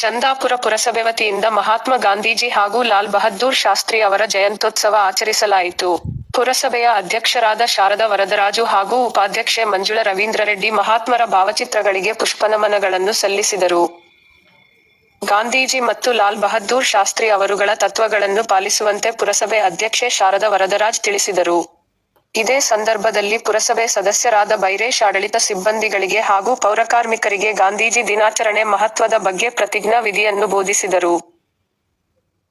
ಚಂದಾಪುರ ಪುರಸಭೆ ವತಿಯಿಂದ ಮಹಾತ್ಮ ಗಾಂಧೀಜಿ ಹಾಗೂ ಲಾಲ್ ಬಹದ್ದೂರ್ ಶಾಸ್ತ್ರಿ ಅವರ ಜಯಂತ್ಯೋತ್ಸವ ಆಚರಿಸಲಾಯಿತು. ಪುರಸಭೆಯ ಅಧ್ಯಕ್ಷರಾದ ಶಾರದಾ ವರದರಾಜು ಹಾಗೂ ಉಪಾಧ್ಯಕ್ಷೆ ಮಂಜುಳ ರವೀಂದ್ರ ರೆಡ್ಡಿ ಮಹಾತ್ಮರ ಭಾವಚಿತ್ರಗಳಿಗೆ ಪುಷ್ಪನಮನಗಳನ್ನು ಸಲ್ಲಿಸಿದರು. ಗಾಂಧೀಜಿ ಮತ್ತು ಲಾಲ್ ಬಹದ್ದೂರ್ ಶಾಸ್ತ್ರಿ ಅವರುಗಳ ತತ್ವಗಳನ್ನು ಪಾಲಿಸುವಂತೆ ಪುರಸಭೆ ಅಧ್ಯಕ್ಷೆ ಶಾರದಾ ವರದರಾಜ್ ತಿಳಿಸಿದರು. ಇದೇ ಸಂದರ್ಭದಲ್ಲಿ ಪುರಸಭೆ ಸದಸ್ಯರಾದ ಬೈರೇಶ್ ಆಡಳಿತ ಸಿಬ್ಬಂದಿಗಳಿಗೆ ಹಾಗೂ ಪೌರಕಾರ್ಮಿಕರಿಗೆ ಗಾಂಧೀಜಿ ದಿನಾಚರಣೆ ಮಹತ್ವದ ಬಗ್ಗೆ ಪ್ರತಿಜ್ಞಾ ವಿಧಿಯನ್ನು ಬೋಧಿಸಿದರು.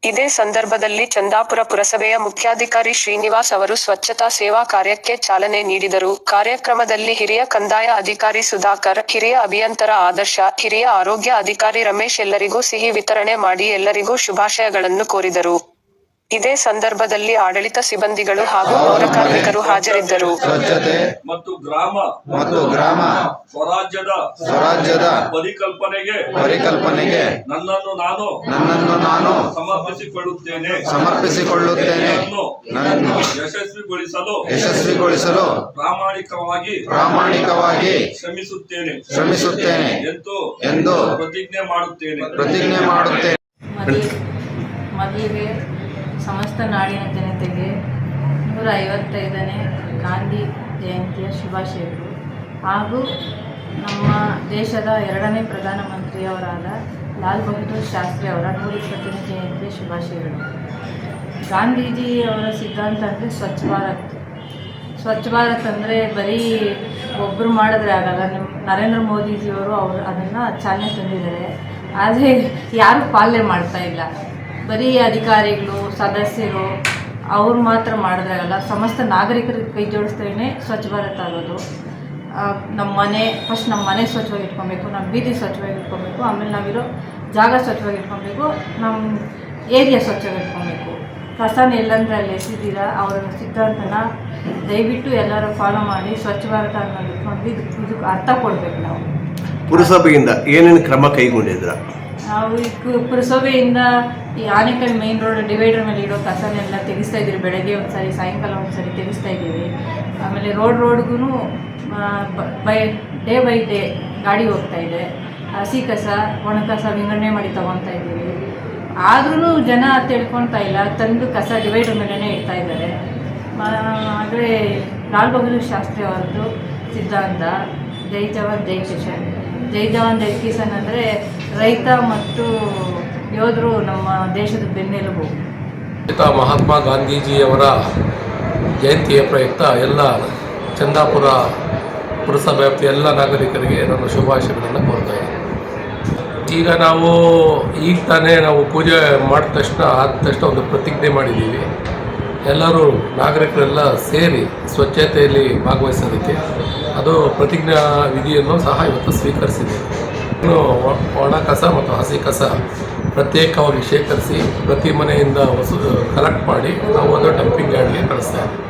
ಇದೇ ಸಂದರ್ಭದಲ್ಲಿ ಚಂದಾಪುರ ಪುರಸಭೆಯ ಮುಖ್ಯಾಧಿಕಾರಿ ಶ್ರೀನಿವಾಸ್ ಅವರು ಸ್ವಚ್ಛತಾ ಸೇವಾ ಕಾರ್ಯಕ್ಕೆ ಚಾಲನೆ ನೀಡಿದರು. ಕಾರ್ಯಕ್ರಮದಲ್ಲಿ ಹಿರಿಯ ಕಂದಾಯ ಅಧಿಕಾರಿ ಸುಧಾಕರ್, ಹಿರಿಯ ಅಭಿಯಂತರ ಆದರ್ಶ, ಹಿರಿಯ ಆರೋಗ್ಯ ಅಧಿಕಾರಿ ರಮೇಶ್ ಎಲ್ಲರಿಗೂ ಸಿಹಿ ವಿತರಣೆ ಮಾಡಿ ಎಲ್ಲರಿಗೂ ಶುಭಾಶಯಗಳನ್ನು ಕೋರಿದರು. ಇದೇ ಸಂದರ್ಭದಲ್ಲಿ ಆಡಳಿತ ಸಿಬ್ಬಂದಿಗಳು ಹಾಗೂ ಪೌರಕಾರ್ಮಿಕರು ಹಾಜರಿದ್ದರು. ಸ್ವಚ್ಛತೆ ಮತ್ತು ಗ್ರಾಮ ಮತ್ತು ಗ್ರಾಮ ಸ್ವರಾಜ್ಯದ ಸ್ವರಾಜ್ಯದ ಪರಿಕಲ್ಪನೆಗೆ ಪರಿಕಲ್ಪನೆಗೆ ನನ್ನನ್ನು ನಾನು ನನ್ನನ್ನು ನಾನು ಸಮರ್ಪಿಸಿಕೊಳ್ಳುತ್ತೇನೆ. ಸಮರ್ಪಿಸಿಕೊಳ್ಳುತ್ತೇನೆ. ನನ್ನನ್ನು ನನ್ನನ್ನು ಯಶಸ್ವಿಗೊಳಿಸಲು ಯಶಸ್ವಿಗೊಳಿಸಲು ಪ್ರಾಮಾಣಿಕವಾಗಿ ಪ್ರಾಮಾಣಿಕವಾಗಿ ಶ್ರಮಿಸುತ್ತೇನೆ. ಶ್ರಮಿಸುತ್ತೇನೆ ಎಂದು ಎಂದು ಪ್ರತಿಜ್ಞೆ ಮಾಡುತ್ತೇನೆ. ಪ್ರತಿಜ್ಞೆ ಮಾಡುತ್ತೇನೆ. ಮೊದಲಿಗೆ ಸಮಸ್ತ ನಾಡಿನ ಜನತೆಗೆ ನೂರ ಐವತ್ತೈದನೇ ಗಾಂಧಿ ಜಯಂತಿಯ ಶುಭಾಶಯಗಳು. ಹಾಗೂ ನಮ್ಮ ದೇಶದ ಎರಡನೇ ಪ್ರಧಾನಮಂತ್ರಿಯವರಾದ ಲಾಲ್ ಬಹದ್ದೂರ್ ಶಾಸ್ತ್ರಿ ಅವರ ನೂರ ಇಪ್ಪತ್ತನೇ ಜಯಂತಿಯ ಶುಭಾಶಯಗಳು. ಗಾಂಧೀಜಿ ಅವರ ಸಿದ್ಧಾಂತ ಅಂದರೆ ಸ್ವಚ್ಛ ಭಾರತ್. ಸ್ವಚ್ಛ ಭಾರತ್ ಅಂದರೆ ಬರೀ ಒಬ್ಬರು ಮಾಡಿದ್ರೆ ಆಗಲ್ಲ ನಿಮ್ಮ ನರೇಂದ್ರ ಮೋದಿಜಿಯವರು ಅವರು ಅದನ್ನು ಚಾಲನೆ ತಂದಿದ್ದಾರೆ. ಆದರೆ ಯಾರು ಪಾಲನೆ ಮಾಡ್ತಾ ಇಲ್ಲ. ಬರೀ ಅಧಿಕಾರಿಗಳು, ಸದಸ್ಯರು, ಅವ್ರು ಮಾತ್ರ ಮಾಡಿದ್ರಾಗಲ್ಲ. ಸಮಸ್ತ ನಾಗರಿಕರಿಗೆ ಕೈ ಜೋಡಿಸ್ತೇನೆ ಸ್ವಚ್ಛ ಭಾರತ್ ಆಗೋದು ನಮ್ಮ ಮನೆ ಫಸ್ಟ್ ನಮ್ಮ ಮನೆ ಸ್ವಚ್ಛವಾಗಿ ಇಟ್ಕೊಬೇಕು ನಮ್ಮ ಬೀದಿ ಸ್ವಚ್ಛವಾಗಿ ಇಟ್ಕೊಬೇಕು, ಆಮೇಲೆ ನಾವಿರೋ ಜಾಗ ಸ್ವಚ್ಛವಾಗಿ ಇಟ್ಕೊಬೇಕು ನಮ್ಮ ಏರಿಯಾ ಸ್ವಚ್ಛವಾಗಿ ಇಟ್ಕೊಬೇಕು. ಕಸನ ಎಲ್ಲಂದ್ರೆ ಅಲ್ಲಿ ಎಸಿದ್ದೀರಾ ಅವರ ಸಿದ್ಧಾಂತನ ದಯವಿಟ್ಟು ಎಲ್ಲರೂ ಫಾಲೋ ಮಾಡಿ ಸ್ವಚ್ಛ ಭಾರತ ಅನ್ನೋದು ಇದಕ್ಕೆ ಇದಕ್ಕೆ ಅರ್ಥ ಕೊಡ್ಬೇಕು ನಾವು. ಪುರಸಭೆಯಿಂದ ಏನೇನು ಕ್ರಮ ಕೈಗೊಂಡಿದ್ರ ನಾವು ಈ ಪುರಸಭೆಯಿಂದ ಈ ಆನೆಕಲ್ ಮೇನ್ ರೋಡ್ ಡಿವೈಡರ್ ಮೇಲೆ ಇರೋ ಕಸನೆಲ್ಲ ತೆಗಿಸ್ತಾ ಇದ್ದೀವಿ ಬೆಳಗ್ಗೆ ಒಂದು ಸಾಯಂಕಾಲ ಒಂದು ಸಾರಿ ತೆಗಿಸ್ತಾ ಇದ್ದೀವಿ. ಆಮೇಲೆ ರೋಡ್ ರೋಡ್ಗೂ ಬೈ ಡೇ ಬೈ ಡೇ ಗಾಡಿ ಹೋಗ್ತಾ ಇದೆ. ಹಸಿ ಕಸ, ಒಣ ಕಸ ವಿಂಗಡಣೆ ಮಾಡಿ ತಗೊತಾ ಇದ್ದೀವಿ. ಆದ್ರೂ ಜನ ತಿಳ್ಕೊಳ್ತಾ ಇಲ್ಲ. ತಂದು ಕಸ ಡಿವೈಡರ್ ಮೇಲೇ ಇಡ್ತಾ ಇದ್ದಾರೆ. ಆದರೆ ಲಾಲ್ ಬಹದ್ದೂರ್ ಶಾಸ್ತ್ರಿ ಅವರದ್ದು ಸಿದ್ಧಾಂತ, ಜೈ ಜವಾನ್, ಜೈ ಕಿಶನ್ ಜೈ ಜವಾನ್ ಜೈ ಕಿಸಾನ್ ಅಂದರೆ ರೈತ ಮತ್ತು ಯೋಧರು ನಮ್ಮ ದೇಶದ ಬೆನ್ನೆಲುಬು. ಮಹಾತ್ಮ ಗಾಂಧೀಜಿಯವರ ಜಯಂತಿಯ ಪ್ರಯುಕ್ತ ಎಲ್ಲ ಚಂದಾಪುರ ಪುರಸಭೆ ವ್ಯಾಪ್ತಿಯ ಎಲ್ಲ ನಾಗರಿಕರಿಗೆ ನನ್ನ ಶುಭಾಶಯಗಳನ್ನು ಕೋರ್ತಾ ಈಗ ನಾವು, ಈಗ ತಾನೇ ನಾವು ಪೂಜೆ ಮಾಡಿದ ತಕ್ಷಣ ಆದ ತಕ್ಷಣ ಒಂದು ಪ್ರತಿಜ್ಞೆ ಮಾಡಿದ್ದೀವಿ. ಎಲ್ಲರೂ ನಾಗರಿಕರೆಲ್ಲ ಸೇರಿ ಸ್ವಚ್ಛತೆಯಲ್ಲಿ ಭಾಗವಹಿಸೋದಕ್ಕೆ ಅದು ಪ್ರತಿಜ್ಞಾ ವಿಧಿಯನ್ನು ಸಹ ಇವತ್ತು ಸ್ವೀಕರಿಸಿದೆ. ಇನ್ನು ಒಣ ಕಸ ಮತ್ತು ಹಸಿ ಕಸ ಪ್ರತ್ಯೇಕವಾಗಿ ಶೇಖರಿಸಿ ಪ್ರತಿ ಮನೆಯಿಂದ ವಸು ಕಲೆಕ್ಟ್ ಮಾಡಿ ನಾವು ಒಂದು ಡಂಪಿಂಗ್ ಯಾರ್ಡ್ಗೆ ಕಳಿಸ್ತಾ ಇದ್ದೀವಿ.